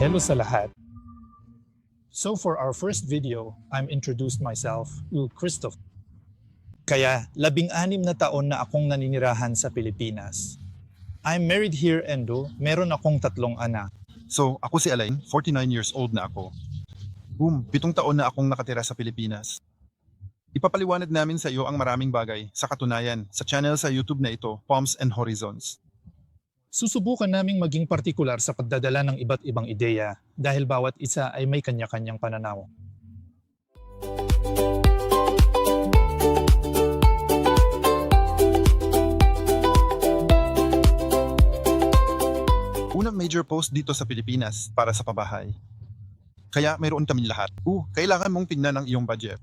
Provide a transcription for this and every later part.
Hello sa lahat. So for our first video, I'm introduced myself to Christoph. Kaya, labing-anim na taon na akong naninirahan sa Pilipinas. I'm married here and do, meron akong tatlong anak. So, ako si Alain, 49 years old na ako. Boom, pitong taon na akong nakatira sa Pilipinas. Ipapaliwanag namin sa iyo ang maraming bagay sa katunayan sa channel sa YouTube na ito, Palms and Horizons. Susubukan naming maging partikular sa pagdadala ng iba't ibang ideya dahil bawat isa ay may kanya-kanyang pananaw. Unang major post dito sa Pilipinas para sa pabahay. Kaya mayroon kami lahat. Uh, kailangan mong tingnan ang iyong budget.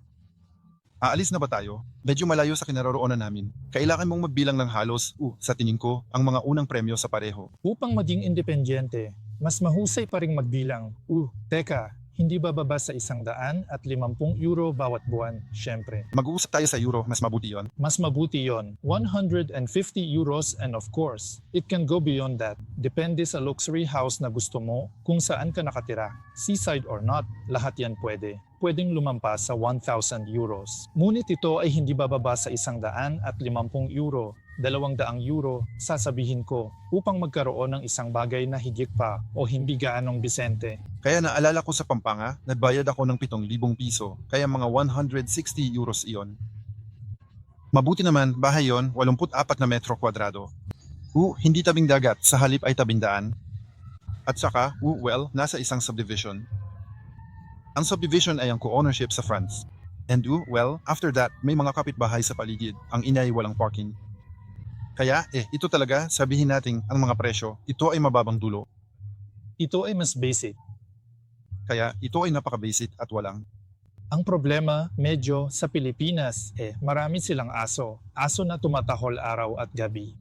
Aalis na ba tayo? Medyo malayo sa kinaroroonan namin. Kailangan mong magbilang ng halos, uh, sa tingin ko, ang mga unang premyo sa pareho. Upang maging independyente, mas mahusay pa ring magbilang. Uh, teka, hindi bababa sa isang daan at limampung euro bawat buwan, syempre. Mag-uusap tayo sa euro, mas mabuti yon. Mas mabuti yon, 150 euros and of course, it can go beyond that. Depende sa luxury house na gusto mo, kung saan ka nakatira. Seaside or not, lahat yan pwede. Pwedeng lumampas sa 1,000 euros. Ngunit ito ay hindi bababa sa isang daan at limampung euro, dalawang daang euro, sasabihin ko, upang magkaroon ng isang bagay na higit pa o hindi gaanong Bisente. Kaya naalala ko sa Pampanga, nagbayad ako ng 7,000 piso, kaya mga 160 euros iyon. Mabuti naman, bahay yon, 84 na metro kwadrado. Uh, hindi tabing dagat, sa halip ay tabing daan. At saka, uh, well, nasa isang subdivision. Ang subdivision ay ang co-ownership sa France. And uh, well, after that, may mga kapitbahay sa paligid. Ang inay walang parking. Kaya, eh, ito talaga, sabihin natin ang mga presyo, ito ay mababang dulo. Ito ay mas basic. Kaya, ito ay napaka-basic at walang Ang problema, medyo sa Pilipinas, eh, marami silang aso. Aso na tumatahol araw at gabi.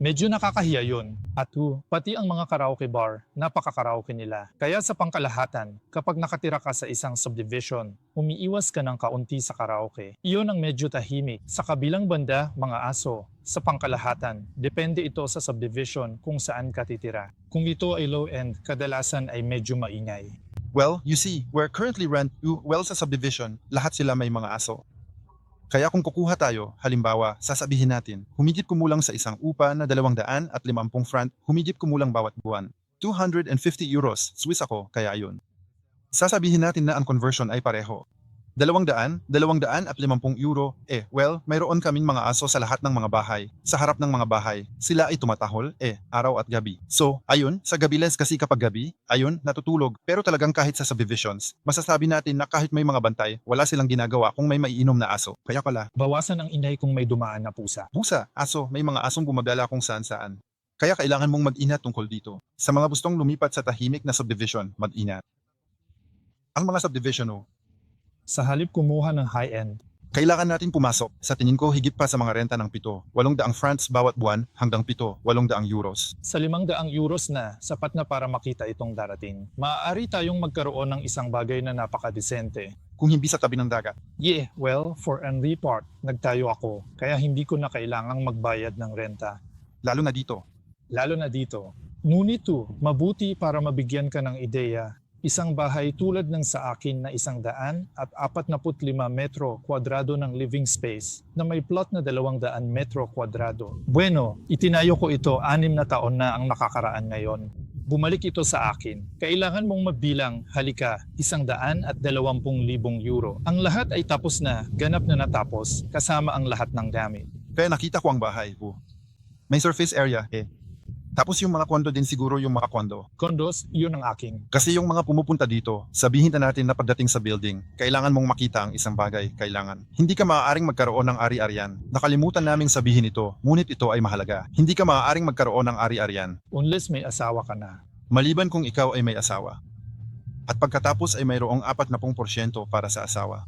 Medyo nakakahiya yun. At uh, pati ang mga karaoke bar, napaka-karaoke nila. Kaya sa pangkalahatan, kapag nakatira ka sa isang subdivision, umiiwas ka ng kaunti sa karaoke. Iyon ang medyo tahimik. Sa kabilang banda, mga aso. Sa pangkalahatan, depende ito sa subdivision kung saan ka titira. Kung ito ay low-end, kadalasan ay medyo maingay. Well, you see, we're currently rent, you- well sa subdivision, lahat sila may mga aso. Kaya kung kukuha tayo, halimbawa, sasabihin natin, humigit kumulang sa isang upa na 200 at 50 franc, humigit kumulang bawat buwan. 250 euros, Swiss ako, kaya yun. Sasabihin natin na ang conversion ay pareho. 200, 200 at 50 euro, eh, well, mayroon kaming mga aso sa lahat ng mga bahay. Sa harap ng mga bahay, sila ay tumatahol, eh, araw at gabi. So, ayun, sa gabi lens kasi kapag gabi, ayun, natutulog. Pero talagang kahit sa subdivisions, masasabi natin na kahit may mga bantay, wala silang ginagawa kung may maiinom na aso. Kaya pala, Bawasan ang inay kung may dumaan na pusa. Pusa, aso, may mga asong gumagala kung saan saan. Kaya kailangan mong mag-ingat tungkol dito. Sa mga gustong lumipat sa tahimik na subdivision, mag-ingat. Ang mga subdivision, oh, Sa halip kumuha ng high-end, kailangan natin pumasok. Sa tingin ko, higit pa sa mga renta ng pito. Walong daang francs bawat buwan hanggang pito, walong daang euros. sa 500 euros na, sapat na para makita itong darating. Maaari tayong magkaroon ng isang bagay na napakadesente. Kung hindi sa tabi ng dagat. Yeah, well, for an report, nagtayo ako, kaya hindi ko na kailangang magbayad ng renta. Lalo na dito. Lalo na dito. Ngunit to, mabuti para mabigyan ka ng ideya. Isang bahay tulad ng sa akin na isang daan at 45 metro kwadrado ng living space na may plot na 200 metro kwadrado. Bueno, itinayo ko ito anim na taon na ang nakakaraan ngayon. Bumalik ito sa akin. Kailangan mong mabilang, halika, isang daan at dalawampung libong euro. Ang lahat ay tapos na, ganap na natapos, kasama ang lahat ng gamit. Kaya nakita ko ang bahay. Oh. May surface area, eh. Tapos yung mga kondo din siguro yung mga kondo. Condos, yun ang aking. Kasi yung mga pumupunta dito, sabihin na natin na pagdating sa building, kailangan mong makita ang isang bagay, kailangan. Hindi ka maaaring magkaroon ng ari-arian. Nakalimutan naming sabihin ito, ngunit ito ay mahalaga. Hindi ka maaaring magkaroon ng ari-arian, Unless may asawa ka na. maliban kung ikaw ay may asawa. At pagkatapos ay mayroong 40% para sa asawa.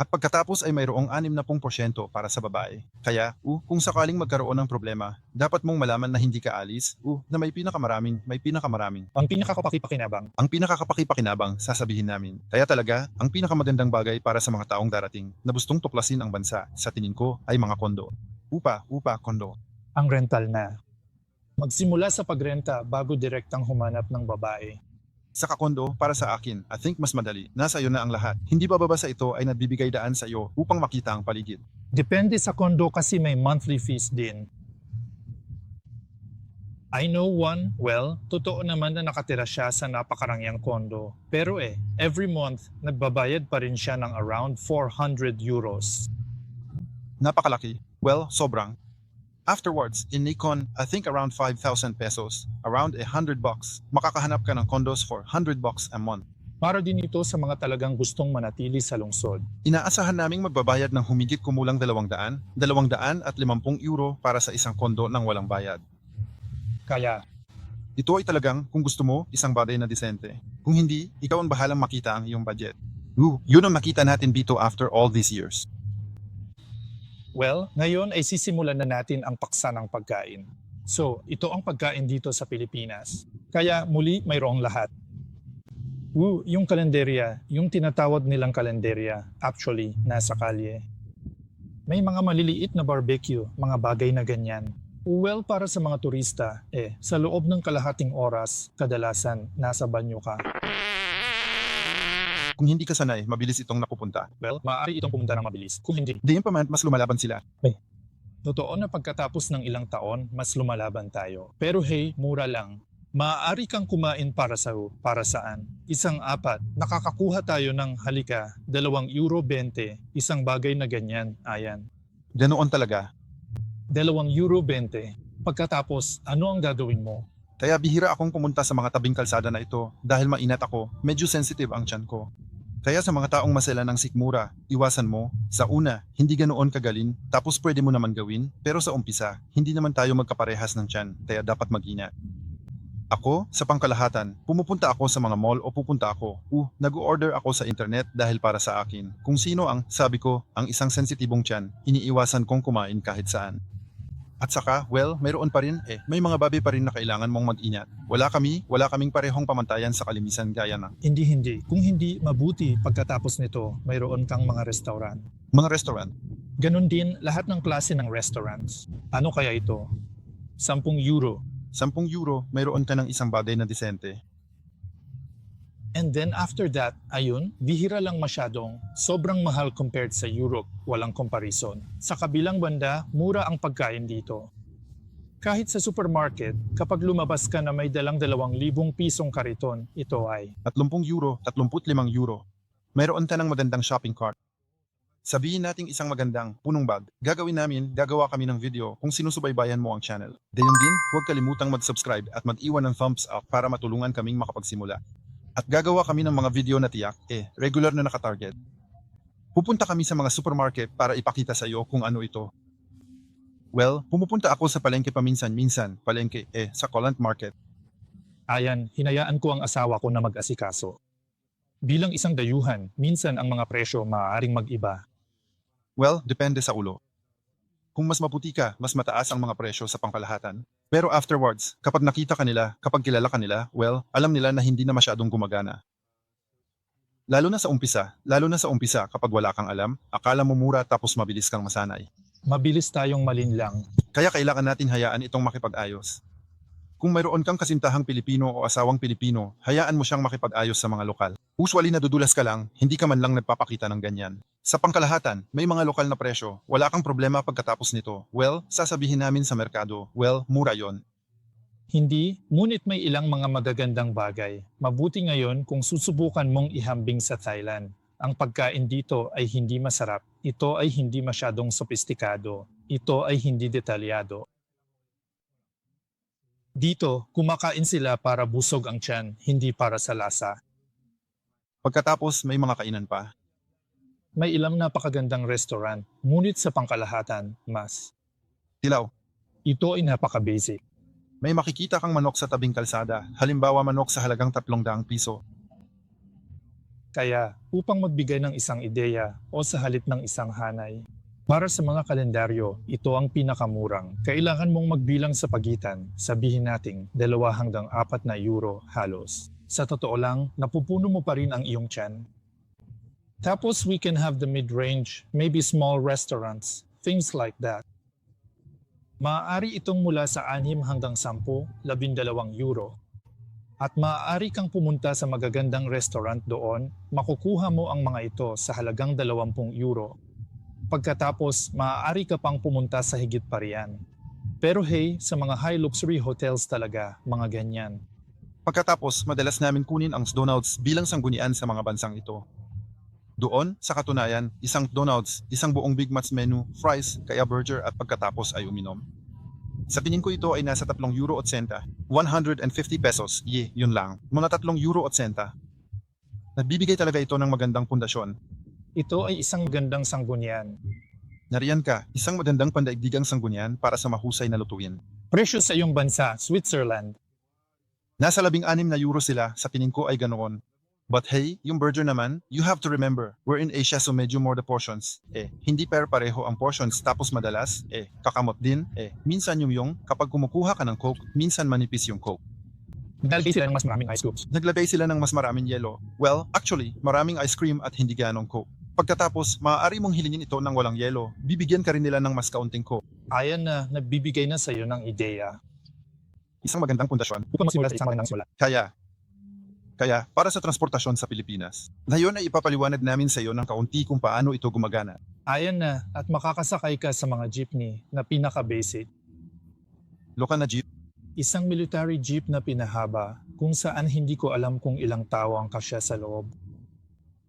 At pagkatapos ay mayroong 60% para sa babae. Kaya, uh, kung sakaling magkaroon ng problema, dapat mong malaman na hindi ka alis, uh, na may pinakamaraming, may pinakamaraming. Ang pinakakapakipakinabang, Ang pinakakapakipakinabang, sasabihin namin. Kaya talaga, ang pinakamagandang bagay para sa mga taong darating na gustong tuklasin ang bansa, sa tingin ko, ay mga kondo. Upa, upa, kondo. ang rental na. Magsimula sa pagrenta bago direktang humanap ng babae. Sa kakondo, para sa akin, I think mas madali. Nasa iyo na ang lahat. Hindi bababa sa ito ay nagbibigay daan sa iyo upang makita ang paligid. Depende sa kondo kasi may monthly fees din. I know one, well, totoo naman na nakatira siya sa napakarangyang kondo. Pero eh, every month, nagbabayad pa rin siya ng around 400 euros. Napakalaki. Well, sobrang. Afterwards, in Nikon, I think around 5,000 pesos, around 100 bucks, makakahanap ka ng condos for 100 bucks a month. Para din ito sa mga talagang gustong manatili sa lungsod. Inaasahan naming magbabayad ng humigit kumulang 200, 200 at 50 euro para sa isang kondo ng walang bayad. Kaya, Ito ay talagang, kung gusto mo, isang bagay na disente. Kung hindi, ikaw ang bahalang makita ang iyong budget. Ooh, yun ang nakita natin dito after all these years. Well, ngayon ay sisimulan na natin ang paksa ng pagkain. So, ito ang pagkain dito sa Pilipinas. Kaya muli mayroong lahat. Woo, yung kalenderya, yung tinatawag nilang kalenderya, actually, nasa kalye. May mga maliliit na barbecue, mga bagay na ganyan. Well, para sa mga turista, eh, sa loob ng kalahating oras, kadalasan, nasa banyo ka. Kung hindi ka sanay, mabilis itong napupunta. Well, maaari itong pumunta ng mabilis. Kung hindi, Diyan pa man, mas lumalaban sila. Totoo na pagkatapos ng ilang taon, mas lumalaban tayo. Pero hey, mura lang. Maaari kang kumain para sa para saan? Isang apat, nakakakuha tayo ng halika, dalawang euro 20, isang bagay na ganyan, ayan. Ganoon talaga. Dalawang euro 20. Pagkatapos, ano ang gagawin mo? Kaya bihira akong pumunta sa mga tabing kalsada na ito dahil mainat ako, medyo sensitive ang tiyan ko. Kaya sa mga taong masela ng sikmura, iwasan mo. Sa una, hindi ganoon kagalin, tapos pwede mo naman gawin, pero sa umpisa, hindi naman tayo magkaparehas ng tiyan, kaya dapat mag-ingat. Ako, sa pangkalahatan, pumupunta ako sa mga mall o pupunta ako. Uh, nag-order ako sa internet dahil para sa akin. Kung sino ang, sabi ko, ang isang sensitibong tiyan, iniiwasan kong kumain kahit saan. At saka, well, mayroon pa rin eh, may mga babi pa rin na kailangan mong mag-ingat. Wala kami, wala kaming parehong pamantayan sa kalimisan gaya ng Hindi hindi. Kung hindi, mabuti pagkatapos nito, mayroon kang mga restaurant. mga restaurant. Ganon din lahat ng klase ng restaurants. Ano kaya ito? 10 euro. 10 euro, mayroon ka ng isang bagay na disente. And then after that, ayun, bihira lang masyadong, sobrang mahal compared sa Europe, walang comparison. Sa kabilang banda, mura ang pagkain dito. Kahit sa supermarket, kapag lumabas ka na may dalang dalawang libong pisong kariton, ito ay 30 euro, 35 euro. Mayroon ka ng magandang shopping cart. Sabihin nating isang magandang punong bag. Gagawin namin, gagawa kami ng video kung sinusubaybayan mo ang channel. Gayon din, huwag kalimutang mag-subscribe at mag-iwan ng thumbs up para matulungan kaming makapagsimula. At gagawa kami ng mga video na tiyak, eh, regular na nakatarget. Pupunta kami sa mga supermarket para ipakita sa iyo kung ano ito. Well, pumupunta ako sa palengke paminsan-minsan, palengke, eh, sa Colant Market. Ayan, hinayaan ko ang asawa ko na mag-asikaso. Bilang isang dayuhan, minsan ang mga presyo maaaring mag-iba. Well, depende sa ulo. Kung mas maputi ka, mas mataas ang mga presyo sa pangkalahatan. Pero afterwards, kapag nakita ka nila, kapag kilala ka nila, well, alam nila na hindi na masyadong gumagana. Lalo na sa umpisa, lalo na sa umpisa kapag wala kang alam, akala mo mura tapos mabilis kang masanay. Mabilis tayong malinlang. Kaya kailangan natin hayaan itong makipag-ayos. Kung mayroon kang kasintahang Pilipino o asawang Pilipino, hayaan mo siyang makipag-ayos sa mga lokal. Usually nadudulas ka lang, hindi ka man lang nagpapakita ng ganyan. Sa pangkalahatan, may mga lokal na presyo. Wala kang problema pagkatapos nito. Well, sasabihin namin sa merkado, well, mura yon. Hindi, ngunit may ilang mga magagandang bagay. Mabuti ngayon kung susubukan mong ihambing sa Thailand. Ang pagkain dito ay hindi masarap. Ito ay hindi masyadong sopistikado. Ito ay hindi detalyado. Dito, kumakain sila para busog ang tiyan, hindi para sa lasa. Pagkatapos, may mga kainan pa. May ilang napakagandang restaurant, ngunit sa pangkalahatan, mas. Tilaw, Ito ay napaka-basic. may makikita kang manok sa tabing kalsada. Halimbawa manok sa halagang 300 piso. Kaya, upang magbigay ng isang ideya o sa halip ng isang hanay, para sa mga kalendaryo, ito ang pinakamurang. Kailangan mong magbilang sa pagitan, sabihin nating dalawa hanggang apat na euro halos. Sa totoo lang, napupuno mo pa rin ang iyong tiyan. Tapos we can have the mid-range, maybe small restaurants, things like that. Maaari itong mula sa 6 hanggang 10, 12 euro. At maaari kang pumunta sa magagandang restaurant doon, makukuha mo ang mga ito sa halagang 20 euro. Pagkatapos, maaari ka pang pumunta sa higit pa riyan. Pero hey, sa mga high luxury hotels talaga, mga ganyan. Pagkatapos, madalas namin kunin ang Donald's bilang sanggunian sa mga bansang ito. Doon, sa katunayan, isang Donald's, isang buong Big Macs menu, fries, kaya burger at pagkatapos ay uminom. Sa tingin ko ito ay nasa 3 euro at senta. 150 pesos, ye, yun lang. Muna 3 euro at senta. Nagbibigay talaga ito ng magandang pundasyon. Ito ay isang gandang sanggunian. Nariyan ka, isang magandang pandaigdigang sanggunian para sa mahusay na lutuin. Presyo sa iyong bansa, Switzerland. Nasa labing anim na euro sila, sa tingin ko ay ganoon. But hey, yung burger naman, you have to remember, we're in Asia so medyo more the portions. Eh, hindi per pareho ang portions tapos madalas, eh, kakamot din, eh, minsan yung yung, kapag kumukuha ka ng coke, minsan manipis yung coke. Nalagay sila ng mas maraming ice cubes. Naglagay sila ng mas maraming yelo. Well, actually, maraming ice cream at hindi ganong coke. Pagkatapos, maaari mong hilingin ito ng walang yelo. Bibigyan ka rin nila ng mas kaunting coke. Ayan na, nagbibigay na sa iyo ng ideya. Isang magandang pundasyon. Upang magsimula sa isang magandang simula. Kaya, kaya para sa transportasyon sa Pilipinas. Ngayon ay ipapaliwanag namin sa iyo ng kaunti kung paano ito gumagana. Ayan na, at makakasakay ka sa mga jeepney na pinaka-basic. Lokal na jeep, Isang military jeep na pinahaba kung saan hindi ko alam kung ilang tao ang kasya sa loob.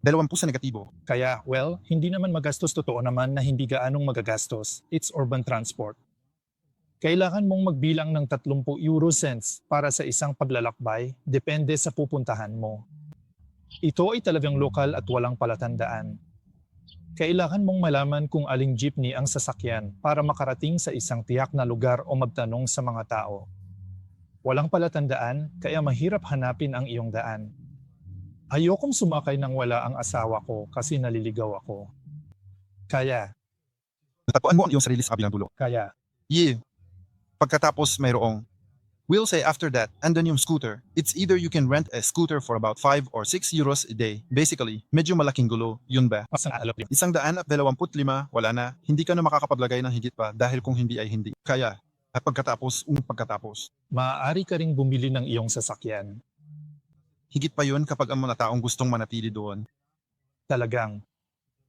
dalawampu sa negatibo. Kaya, well, hindi naman magastos totoo naman na hindi gaanong magagastos. It's urban transport. Kailangan mong magbilang ng 30 euro cents para sa isang paglalakbay, depende sa pupuntahan mo. Ito ay talagang lokal at walang palatandaan. Kailangan mong malaman kung aling jeepney ang sasakyan para makarating sa isang tiyak na lugar o magtanong sa mga tao. Walang palatandaan, kaya mahirap hanapin ang iyong daan. Ayokong sumakay nang wala ang asawa ko kasi naliligaw ako. Kaya, Natagpuan mo ang iyong sarili sa kabilang dulo. kaya, Yeah. Pagkatapos mayroong We'll say after that, and then yung scooter. It's either you can rent a scooter for about 5 or 6 euros a day. Basically, medyo malaking gulo, yun ba? Isang daan at dalawamput lima, wala na. Hindi ka na makakapaglagay ng higit pa dahil kung hindi ay hindi. Kaya, at pagkatapos, um pagkatapos. Maaari ka ring bumili ng iyong sasakyan. Higit pa yun kapag ang mga taong gustong manatili doon. Talagang.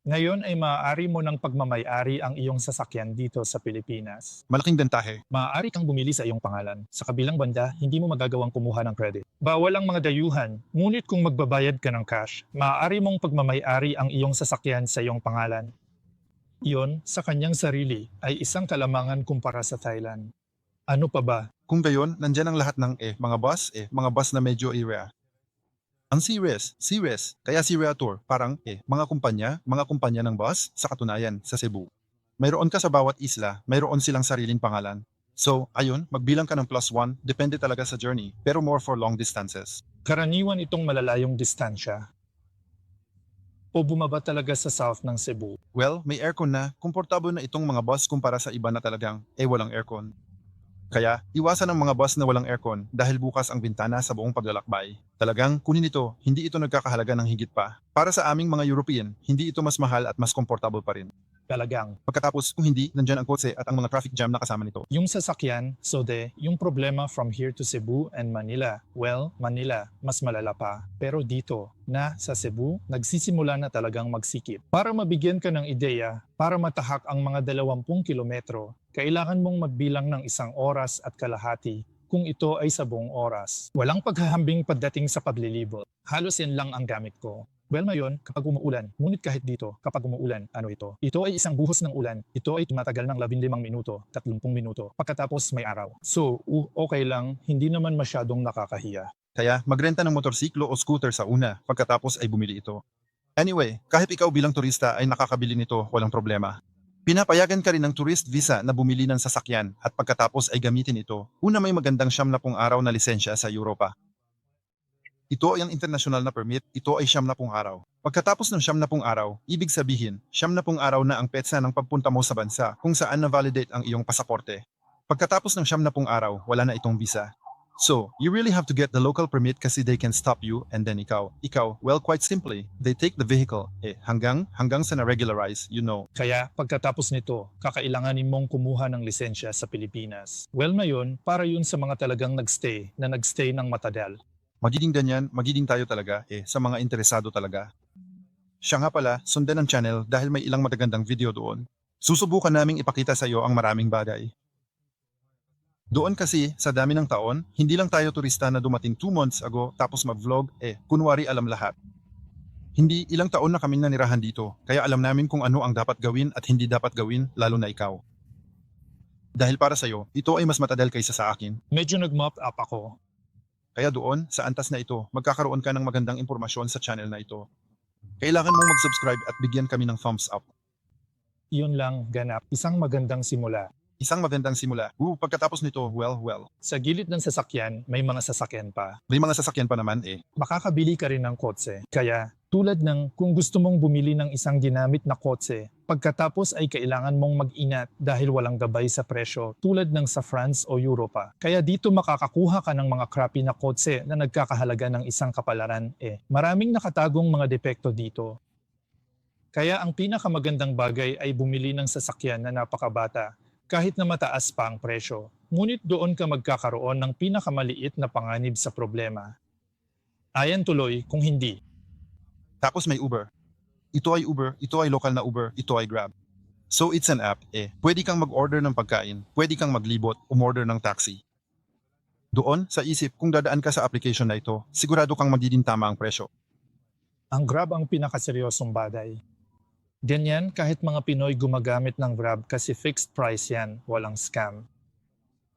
Ngayon ay maaari mo ng pagmamayari ang iyong sasakyan dito sa Pilipinas. Malaking bentahe. Maaari kang bumili sa iyong pangalan. Sa kabilang banda, hindi mo magagawang kumuha ng credit. Bawal ang mga dayuhan, ngunit kung magbabayad ka ng cash, maaari mong pagmamayari ang iyong sasakyan sa iyong pangalan. Iyon, sa kanyang sarili, ay isang kalamangan kumpara sa Thailand. Ano pa ba? Kung gayon, nandyan ang lahat ng eh, mga bus, eh, mga bus na medyo area. Ang serious, serious, kaya Syria Tour, parang eh, mga kumpanya, mga kumpanya ng bus, sa katunayan, sa Cebu. Mayroon ka sa bawat isla, mayroon silang sariling pangalan. So, ayun, magbilang ka ng plus one, depende talaga sa journey, pero more for long distances. Karaniwan itong malalayong distansya. O bumaba talaga sa south ng Cebu. Well, may aircon na, komportable na itong mga bus kumpara sa iba na talagang, eh walang aircon. Kaya, iwasan ang mga bus na walang aircon dahil bukas ang bintana sa buong paglalakbay. Talagang, kunin ito, hindi ito nagkakahalaga ng higit pa. Para sa aming mga European, hindi ito mas mahal at mas komportable pa rin. Talagang. Pagkatapos, kung hindi, nandyan ang kotse at ang mga traffic jam na kasama nito. Yung sasakyan, so de, yung problema from here to Cebu and Manila. Well, Manila, mas malala pa. Pero dito, na sa Cebu, nagsisimula na talagang magsikip. Para mabigyan ka ng ideya, para matahak ang mga 20 kilometro, kailangan mong magbilang ng isang oras at kalahati kung ito ay sa buong oras. Walang paghahambing pagdating sa paglilibot. Halos yan lang ang gamit ko. Well ngayon, kapag umuulan, ngunit kahit dito, kapag umuulan, ano ito? Ito ay isang buhos ng ulan. Ito ay tumatagal ng 15 minuto, 30 minuto, pagkatapos may araw. So, uh, okay lang, hindi naman masyadong nakakahiya. Kaya, magrenta ng motorsiklo o scooter sa una, pagkatapos ay bumili ito. Anyway, kahit ikaw bilang turista ay nakakabili nito, walang problema. Pinapayagan ka rin ng tourist visa na bumili ng sasakyan at pagkatapos ay gamitin ito. Una may magandang siyam na pung araw na lisensya sa Europa. Ito ay ang international na permit, ito ay siyam na pung araw. Pagkatapos ng siyam na pung araw, ibig sabihin, siyam na pung araw na ang petsa ng pagpunta mo sa bansa kung saan na-validate ang iyong pasaporte. Pagkatapos ng siyam na pung araw, wala na itong visa. So, you really have to get the local permit kasi they can stop you and then ikaw. Ikaw, well quite simply, they take the vehicle. Eh, hanggang, hanggang sa na-regularize, you know. Kaya pagkatapos nito, kakailanganin mong kumuha ng lisensya sa Pilipinas. Well na yun, para yun sa mga talagang nagstay na nagstay ng matadal. Magiging ganyan, magiging tayo talaga, eh, sa mga interesado talaga. Siya nga pala, sundan ang channel dahil may ilang magagandang video doon. Susubukan naming ipakita sa iyo ang maraming bagay. Doon kasi, sa dami ng taon, hindi lang tayo turista na dumating 2 months ago tapos mag-vlog, eh, kunwari alam lahat. Hindi ilang taon na kaming nanirahan dito, kaya alam namin kung ano ang dapat gawin at hindi dapat gawin, lalo na ikaw. Dahil para sa'yo, ito ay mas matadal kaysa sa akin. Medyo nag-mop up ako. Kaya doon, sa antas na ito, magkakaroon ka ng magandang impormasyon sa channel na ito. Kailangan mong mag-subscribe at bigyan kami ng thumbs up. Iyon lang, ganap. Isang magandang simula. Isang magandang simula. Uh, pagkatapos nito, well, well. Sa gilid ng sasakyan, may mga sasakyan pa. May mga sasakyan pa naman eh. Makakabili ka rin ng kotse. Kaya, tulad ng kung gusto mong bumili ng isang ginamit na kotse, pagkatapos ay kailangan mong mag-inat dahil walang gabay sa presyo tulad ng sa France o Europa. Kaya dito makakakuha ka ng mga crappy na kotse na nagkakahalaga ng isang kapalaran eh. Maraming nakatagong mga depekto dito. Kaya ang pinakamagandang bagay ay bumili ng sasakyan na napakabata kahit na mataas pa ang presyo. Ngunit doon ka magkakaroon ng pinakamaliit na panganib sa problema. Ayan tuloy kung hindi. Tapos may Uber. Ito ay Uber, ito ay local na Uber, ito ay Grab. So it's an app eh. Pwede kang mag-order ng pagkain, pwede kang maglibot, umorder ng taxi. Doon, sa isip, kung dadaan ka sa application na ito, sigurado kang magiging tama ang presyo. Ang Grab ang pinakaseryosong bagay. Ganyan kahit mga Pinoy gumagamit ng Grab kasi fixed price yan, walang scam.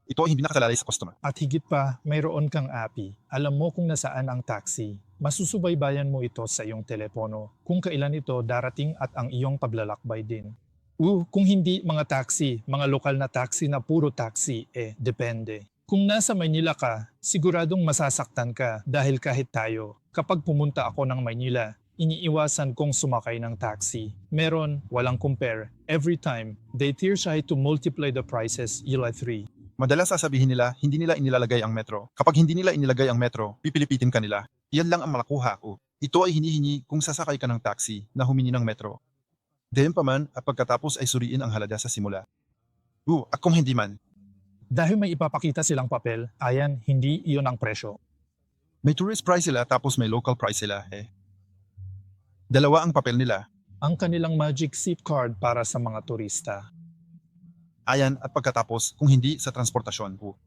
Ito ay hindi nakasalalay sa customer. At higit pa, mayroon kang API. Alam mo kung nasaan ang taxi. Masusubaybayan mo ito sa iyong telepono kung kailan ito darating at ang iyong paglalakbay din. Uh, kung hindi mga taxi, mga lokal na taxi na puro taxi, eh, depende. Kung nasa Maynila ka, siguradong masasaktan ka dahil kahit tayo, kapag pumunta ako ng Maynila, iniiwasan kong sumakay ng taxi. Meron, walang compare. Every time, they try to multiply the prices, Eli 3. Madalas sasabihin nila, hindi nila inilalagay ang metro. Kapag hindi nila inilagay ang metro, pipilipitin ka nila. Iyan lang ang malakuha ko. Ito ay hinihingi kung sasakay ka ng taxi na humingi ng metro. Diyan pa man at pagkatapos ay suriin ang halaga sa simula. Uh, at kung hindi man, Dahil may ipapakita silang papel, ayan, hindi iyon ang presyo. may tourist price sila tapos may local price sila eh. Dalawa ang papel nila. Ang kanilang magic seat card para sa mga turista. Ayan at pagkatapos kung hindi sa transportasyon po.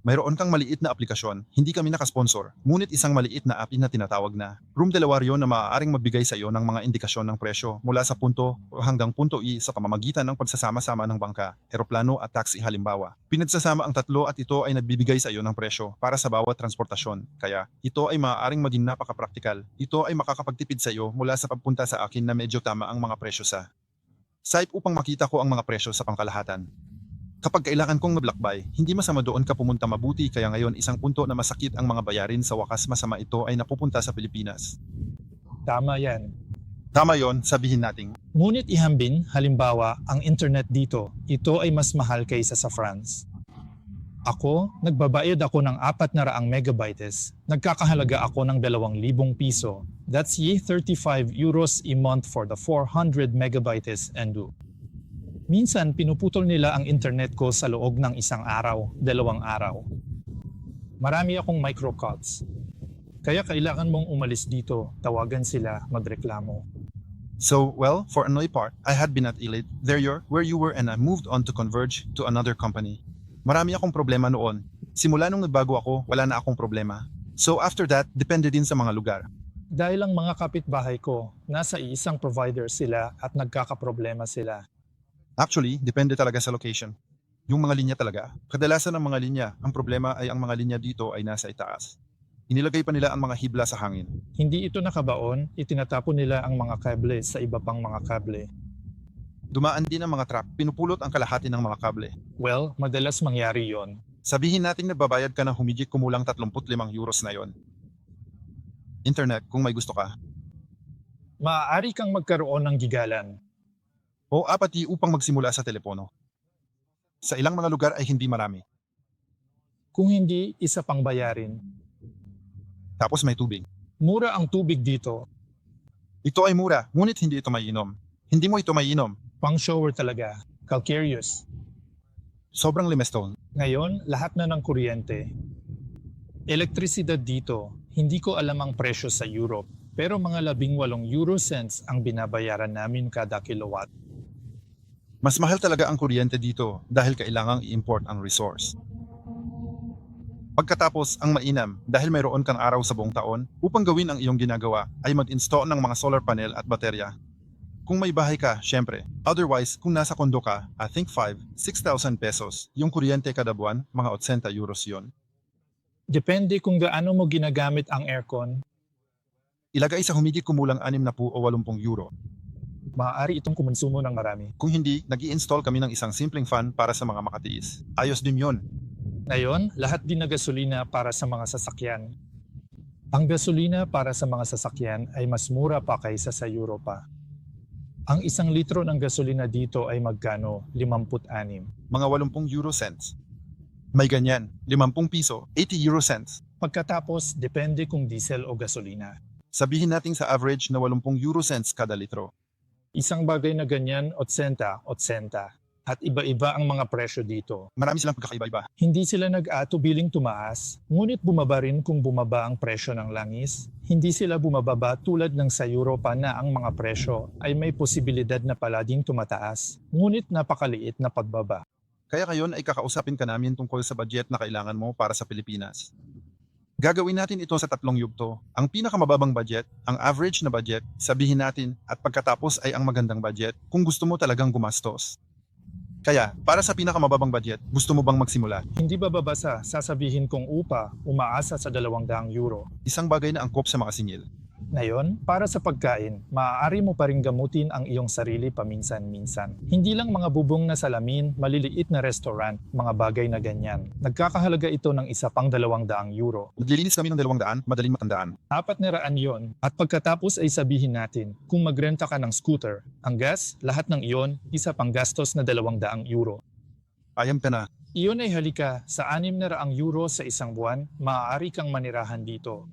Mayroon kang maliit na aplikasyon, hindi kami nakasponsor, ngunit isang maliit na app na tinatawag na Room Delawario na maaaring magbigay sa iyo ng mga indikasyon ng presyo mula sa punto hanggang punto I sa pamamagitan ng pagsasama-sama ng bangka, eroplano at taxi halimbawa. Pinagsasama ang tatlo at ito ay nagbibigay sa iyo ng presyo para sa bawat transportasyon. Kaya ito ay maaaring maging napaka-praktikal. Ito ay makakapagtipid sa iyo mula sa pagpunta sa akin na medyo tama ang mga presyo sa site upang makita ko ang mga presyo sa pangkalahatan. Kapag kailangan kong maglakbay, hindi masama doon ka pumunta mabuti kaya ngayon isang punto na masakit ang mga bayarin sa wakas masama ito ay napupunta sa Pilipinas. Tama yan. Tama yon, sabihin nating. Ngunit ihambin, halimbawa, ang internet dito, ito ay mas mahal kaysa sa France. Ako, nagbabayad ako ng 400 megabytes. Nagkakahalaga ako ng 2,000 piso. That's ye 35 euros a month for the 400 megabytes and do. Minsan, pinuputol nila ang internet ko sa loob ng isang araw, dalawang araw. Marami akong microcuts. Kaya kailangan mong umalis dito, tawagan sila, magreklamo. So, well, for Anoy part, I had been at Elite, there you're, where you were and I moved on to Converge to another company. Marami akong problema noon. Simula nung nagbago ako, wala na akong problema. So after that, depende din sa mga lugar. Dahil ang mga kapitbahay ko, nasa isang provider sila at nagkakaproblema sila. Actually, depende talaga sa location. Yung mga linya talaga. Kadalasan ng mga linya, ang problema ay ang mga linya dito ay nasa itaas. Inilagay pa nila ang mga hibla sa hangin. Hindi ito nakabaon, itinatapon nila ang mga kable sa iba pang mga kable. Dumaan din ang mga truck, pinupulot ang kalahati ng mga kable. Well, madalas mangyari yon. Sabihin natin nagbabayad ka ng humigit kumulang 35 euros na yon. Internet kung may gusto ka. Maaari kang magkaroon ng gigalan. O apati upang magsimula sa telepono. Sa ilang mga lugar ay hindi marami. Kung hindi, isa pang bayarin. Tapos may tubig. Mura ang tubig dito. Ito ay mura, ngunit hindi ito maiinom. Hindi mo ito maiinom. Pang shower talaga. Calcareous. Sobrang limestone. Ngayon, lahat na ng kuryente. Elektrisidad dito, hindi ko alam ang presyo sa Europe, pero mga labing walong euro cents ang binabayaran namin kada kilowatt. Mas mahal talaga ang kuryente dito dahil kailangang i-import ang resource. Pagkatapos, ang mainam, dahil mayroon kang araw sa buong taon, upang gawin ang iyong ginagawa ay mag-install ng mga solar panel at baterya. Kung may bahay ka, syempre. Otherwise, kung nasa kondo ka, I think 5, 6,000 pesos. Yung kuryente kada buwan, mga 80 euros yon. Depende kung gaano mo ginagamit ang aircon, Ilagay sa humigit kumulang 60 o 80 euro. maaari itong kumonsumo ng marami. Kung hindi, nag install kami ng isang simpleng fan para sa mga makatiis. Ayos din yon. Ngayon, lahat din na gasolina para sa mga sasakyan. Ang gasolina para sa mga sasakyan ay mas mura pa kaysa sa Europa. Ang isang litro ng gasolina dito ay magkano? 56. Mga 80 euro cents. May ganyan, 50 piso, 80 euro cents. Pagkatapos, depende kung diesel o gasolina. Sabihin natin sa average na 80 euro cents kada litro. Isang bagay na ganyan, 80, 80. At iba-iba ang mga presyo dito. Marami silang pagkakaiba-iba. Hindi sila nag-atubiling tumaas, ngunit bumaba rin kung bumaba ang presyo ng langis. Hindi sila bumababa tulad ng sa Europa na ang mga presyo ay may posibilidad na palading tumataas, ngunit napakaliit na pagbaba. Kaya ngayon ay kakausapin ka namin tungkol sa budget na kailangan mo para sa Pilipinas. Gagawin natin ito sa tatlong yugto. Ang pinakamababang budget, ang average na budget, sabihin natin, at pagkatapos ay ang magandang budget kung gusto mo talagang gumastos. Kaya, para sa pinakamababang budget, gusto mo bang magsimula? Hindi bababa sa sasabihin kong upa, umaasa sa 200 euro. Isang bagay na angkop sa mga singil. Ngayon, para sa pagkain, maaari mo pa rin gamutin ang iyong sarili paminsan-minsan. Hindi lang mga bubong na salamin, maliliit na restaurant, mga bagay na ganyan. Nagkakahalaga ito ng isa pang 200 euro. Naglilinis kami ng dalawang daan, madaling matandaan. Apat na raan yon. At pagkatapos ay sabihin natin, kung magrenta ka ng scooter, ang gas, lahat ng iyon, isa pang gastos na 200 euro. Ayam ka na. Iyon ay halika sa 6 na raang euro sa isang buwan, maaari kang manirahan dito.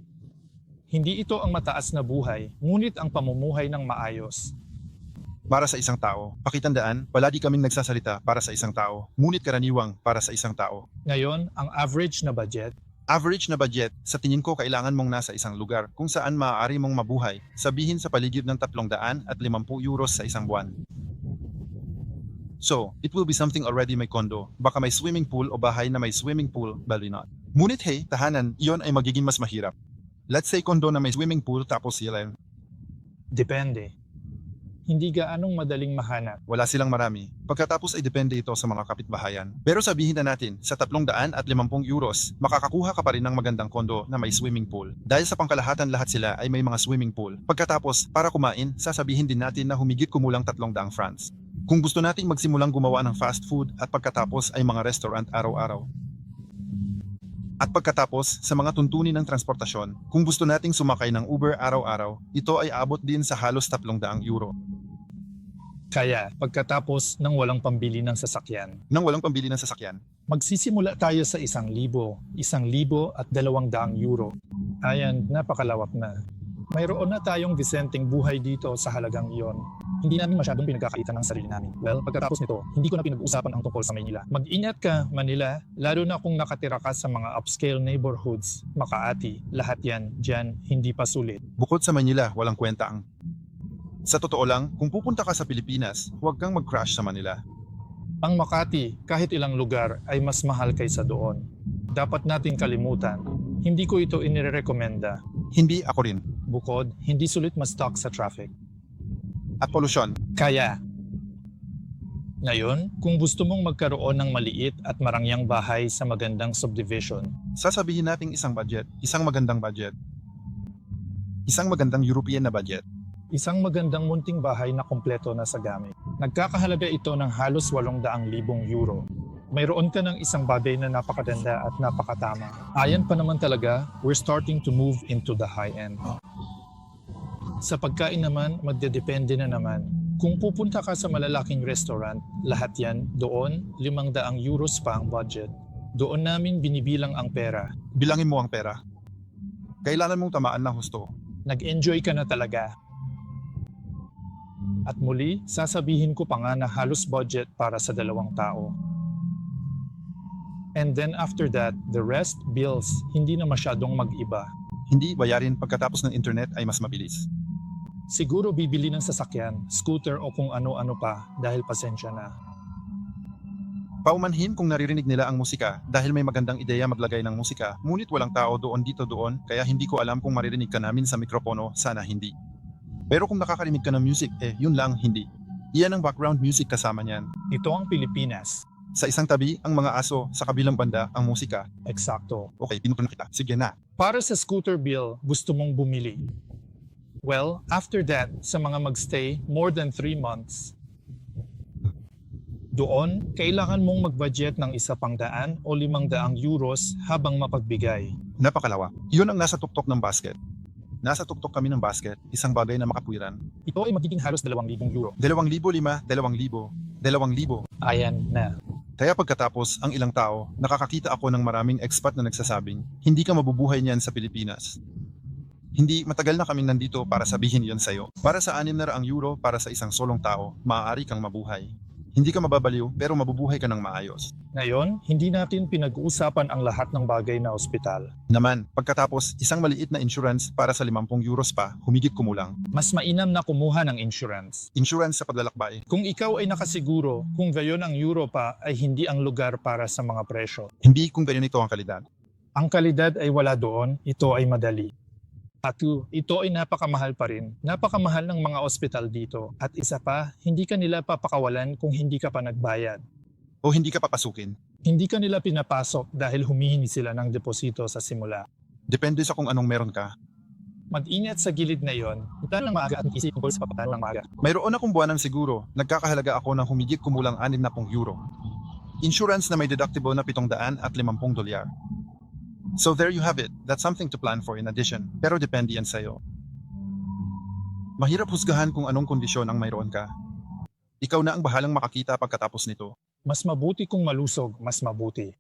Hindi ito ang mataas na buhay, ngunit ang pamumuhay ng maayos. Para sa isang tao. Pakitandaan, palagi kaming nagsasalita para sa isang tao. Ngunit karaniwang para sa isang tao. Ngayon, ang average na budget, Average na budget, sa tingin ko kailangan mong nasa isang lugar kung saan maaari mong mabuhay, sabihin sa paligid ng 300 at 50 euros sa isang buwan. So, it will be something already may kondo, baka may swimming pool o bahay na may swimming pool, bali not. Ngunit hey, tahanan, iyon ay magiging mas mahirap. Let's say kondo na may swimming pool tapos sila depende. Hindi gaanong madaling mahanap. wala silang marami. Pagkatapos ay depende ito sa mga kapitbahayan. Pero sabihin na natin, sa 300 at 50 euros, makakakuha ka pa rin ng magandang kondo na may swimming pool. Dahil sa pangkalahatan lahat sila ay may mga swimming pool. Pagkatapos, para kumain, sasabihin din natin na humigit kumulang 300 francs. Kung gusto nating magsimulang gumawa ng fast food at pagkatapos ay mga restaurant araw-araw. At pagkatapos, sa mga tuntunin ng transportasyon, kung gusto nating sumakay ng Uber araw-araw, ito ay abot din sa halos 300 euro. Kaya, pagkatapos ng walang pambili ng sasakyan, Nang walang pambili ng sasakyan, magsisimula tayo sa isang libo, isang libo at dalawang daang euro. Ayan, napakalawak na. Mayroon na tayong disenteng buhay dito sa halagang iyon. Hindi namin masyadong pinagkakaitan ng sarili namin. Well, pagkatapos nito, hindi ko na pinag-uusapan ang tungkol sa Maynila. Mag-ingat ka, Manila, lalo na kung nakatira ka sa mga upscale neighborhoods, Makaati, lahat yan, dyan, hindi pa sulit. Bukod sa Manila, walang kwenta ang... Sa totoo lang, kung pupunta ka sa Pilipinas, huwag kang mag-crash sa Manila. Ang Makati, kahit ilang lugar, ay mas mahal kaysa doon. Dapat natin kalimutan. Hindi ko ito inirekomenda. Hindi ako rin. Bukod, hindi sulit ma-stuck sa traffic. At polusyon, Kaya, ngayon, kung gusto mong magkaroon ng maliit at marangyang bahay sa magandang subdivision, sasabihin nating isang budget, isang magandang budget. Isang magandang European na budget. isang magandang munting bahay na kompleto na sa gamit. Nagkakahalaga ito ng halos 800,000 euro. Mayroon ka ng isang bagay na napakaganda at napakatama. Ayan pa naman talaga, we're starting to move into the high end. Sa pagkain naman, magdedepende na naman. Kung pupunta ka sa malalaking restaurant, lahat yan doon, 500 euros pa ang budget. Doon namin binibilang ang pera. Bilangin mo ang pera. Kailangan mong tamaan ng husto. Nag-enjoy ka na talaga. At muli, sasabihin ko pa nga na halos budget para sa dalawang tao. And then after that, the rest, bills, hindi na masyadong mag-iba. Hindi bayarin pagkatapos ng internet ay mas mabilis. Siguro bibili ng sasakyan, scooter o kung ano-ano pa dahil pasensya na. Paumanhin kung naririnig nila ang musika dahil may magandang ideya maglagay ng musika, ngunit walang tao doon dito doon kaya hindi ko alam kung maririnig ka namin sa mikropono, sana hindi. Pero kung nakakarinig ka ng music, eh yun lang hindi. Iyan ang background music kasama niyan. Ito ang Pilipinas. Sa isang tabi, ang mga aso, sa kabilang banda, ang musika. Eksakto. Okay, pinuto na kita. Sige na. Para sa scooter bill, gusto mong bumili. Well, after that, sa mga magstay more than 3 months, doon, kailangan mong mag-budget ng isa pang daan o limang daang euros habang mapagbigay. Napakalawa. Yun ang nasa tuktok ng basket. Nasa tuktok kami ng basket, isang bagay na makapwiran. Ito ay magiging halos 2,000 euro. Dalawang libo lima, dalawang libo, dalawang libo. Ayan na. Kaya pagkatapos, ang ilang tao, nakakakita ako ng maraming expat na nagsasabing, hindi ka mabubuhay niyan sa Pilipinas. Hindi, matagal na kaming nandito para sabihin yon sa'yo. Para sa 600 euro para sa isang solong tao, maaari kang mabuhay. Hindi ka mababaliw, pero mabubuhay ka ng maayos. Ngayon, hindi natin pinag-uusapan ang lahat ng bagay na ospital. Naman, pagkatapos, isang maliit na insurance para sa 50 euros pa, humigit kumulang. Mas mainam na kumuha ng insurance. Insurance sa paglalakbay. Kung ikaw ay nakasiguro, kung gayon ang Europa ay hindi ang lugar para sa mga presyo. Hindi kung ganito ang kalidad. Ang kalidad ay wala doon, ito ay madali. At two, ito ay napakamahal pa rin. Napakamahal ng mga ospital dito. At isa pa, hindi ka nila papakawalan kung hindi ka pa nagbayad. O hindi ka papasukin. Hindi ka nila pinapasok dahil humihingi sila ng deposito sa simula. Depende sa kung anong meron ka. Mag-ingat sa gilid na yon. Punta ng maaga at isip tungkol sa papatal ng maaga. Mayroon akong buwan ng siguro, nagkakahalaga ako ng humigit kumulang 60 euro. Insurance na may deductible na 700 at 50 dolyar. So there you have it. That's something to plan for in addition. Pero depende yan sa'yo. Mahirap husgahan kung anong kondisyon ang mayroon ka. Ikaw na ang bahalang makakita pagkatapos nito. Mas mabuti kung malusog, mas mabuti.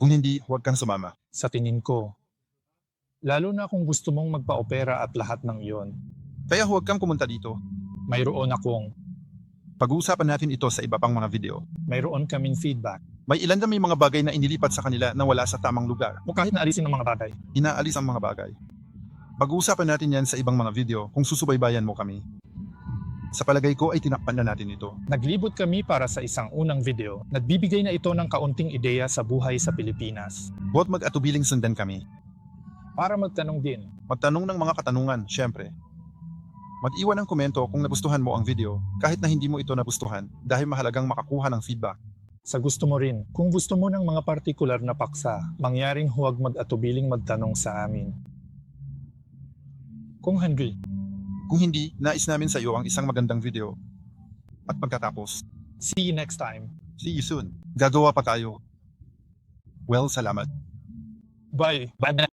Kung hindi, huwag kang sumama. Sa tingin ko. Lalo na kung gusto mong magpa-opera at lahat ng iyon. Kaya huwag kang pumunta dito. Mayroon akong, Pag-uusapan natin ito sa iba pang mga video. mayroon kaming feedback. May ilan na may mga bagay na inilipat sa kanila na wala sa tamang lugar. O kahit naalisin ng mga bagay. Inaalis ang mga bagay. Pag-uusapan natin yan sa ibang mga video kung susubaybayan mo kami. Sa palagay ko ay tinakpan na natin ito. Naglibot kami para sa isang unang video. Nagbibigay na ito ng kaunting ideya sa buhay sa Pilipinas. Huwag mag-atubiling sundan kami. Para magtanong din, Magtanong ng mga katanungan, syempre. Mag-iwan ng komento kung nagustuhan mo ang video kahit na hindi mo ito nagustuhan dahil mahalagang makakuha ng feedback. Sa gusto mo rin, kung gusto mo ng mga partikular na paksa, mangyaring huwag mag-atubiling magtanong sa amin. Kung hindi, Kung hindi, nais namin sa iyo ang isang magandang video. At pagkatapos, see you next time. see you soon. Gagawa pa tayo. Well, salamat. Bye! Bye!